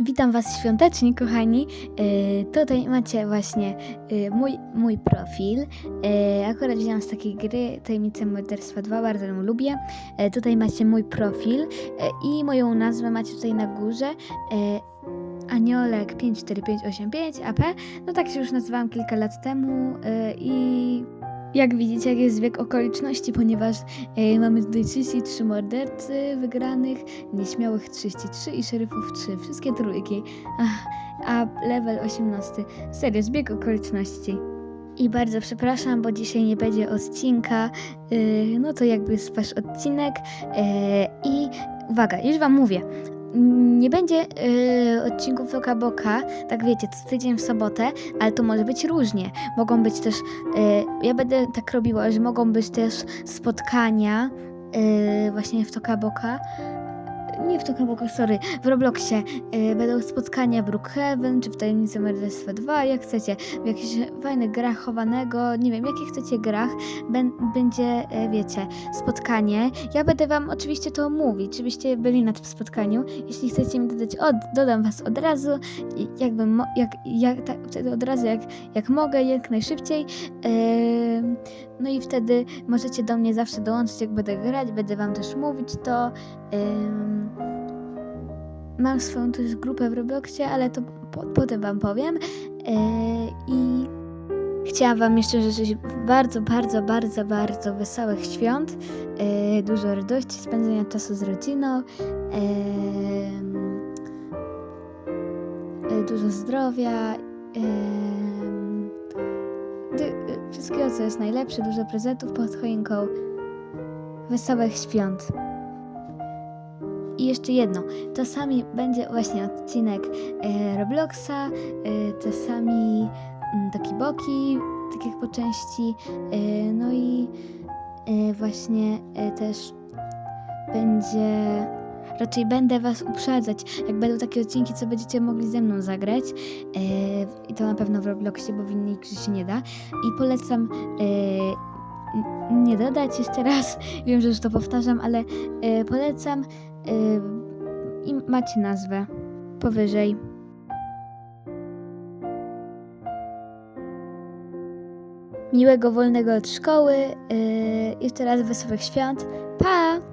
Witam Was świątecznie, kochani. E, tutaj macie właśnie e, mój, mój profil. E, akurat wziąłam z takiej gry Tajemnice Morderstwa 2, bardzo ją lubię. Tutaj macie mój profil i moją nazwę macie tutaj na górze. E, Aniolek 54585 AP. No tak się już nazywałam kilka lat temu i jak widzicie, jak jest zbieg okoliczności, ponieważ e, mamy tutaj 33 mordercy wygranych, nieśmiałych 33 i szeryfów 3. Wszystkie trójki. Ach, a level 18. Serio, zbieg okoliczności. I bardzo przepraszam, bo dzisiaj nie będzie odcinka. Yy, no to jakby jest odcinek. Yy, I uwaga, już wam mówię. Nie będzie yy, odcinków Loka Boka, tak wiecie, co tydzień w sobotę, ale to może być różnie. Mogą być też, yy, ja będę tak robiła, że mogą być też spotkania yy, właśnie w Toka Boka. Nie w Toka Boka, sorry, w Robloxie yy, będą spotkania w Brookhaven, czy w Tajemnicy Morderstwa 2, jak chcecie, w jakichś fajnych grach chowanego, nie wiem, jakich chcecie grach, będzie, e, wiecie, spotkanie. Ja będę wam oczywiście to mówić, żebyście byli na tym spotkaniu. Jeśli chcecie mi dodać, od, dodam was od razu, i jakby, mo, jak, jak, tak, wtedy od razu, jak, jak mogę, jak najszybciej. Em, no i wtedy możecie do mnie zawsze dołączyć, jak będę grać, będę wam też mówić to. Em, mam swoją też grupę w Robloxie, ale to po, potem wam powiem. E, I chciałam wam jeszcze życzyć bardzo, bardzo, bardzo, bardzo wesołych świąt, e, dużo radości, spędzenia czasu z rodziną, e, dużo zdrowia, e, wszystkiego, co jest najlepsze, dużo prezentów pod choinką, wesołych świąt. I jeszcze jedno, czasami będzie właśnie odcinek e, Robloxa, e, czasami mm, taki boki, tak jak po części, e, no i e, właśnie e, też będzie, raczej będę was uprzedzać, jak będą takie odcinki, co będziecie mogli ze mną zagrać e, i to na pewno w Robloxie, bo w innej grze się nie da. I polecam e, nie dodać jeszcze raz, wiem, że już to powtarzam, ale e, polecam i macie nazwę powyżej. Miłego wolnego od szkoły. Yy, jeszcze raz wesołych świąt. Pa!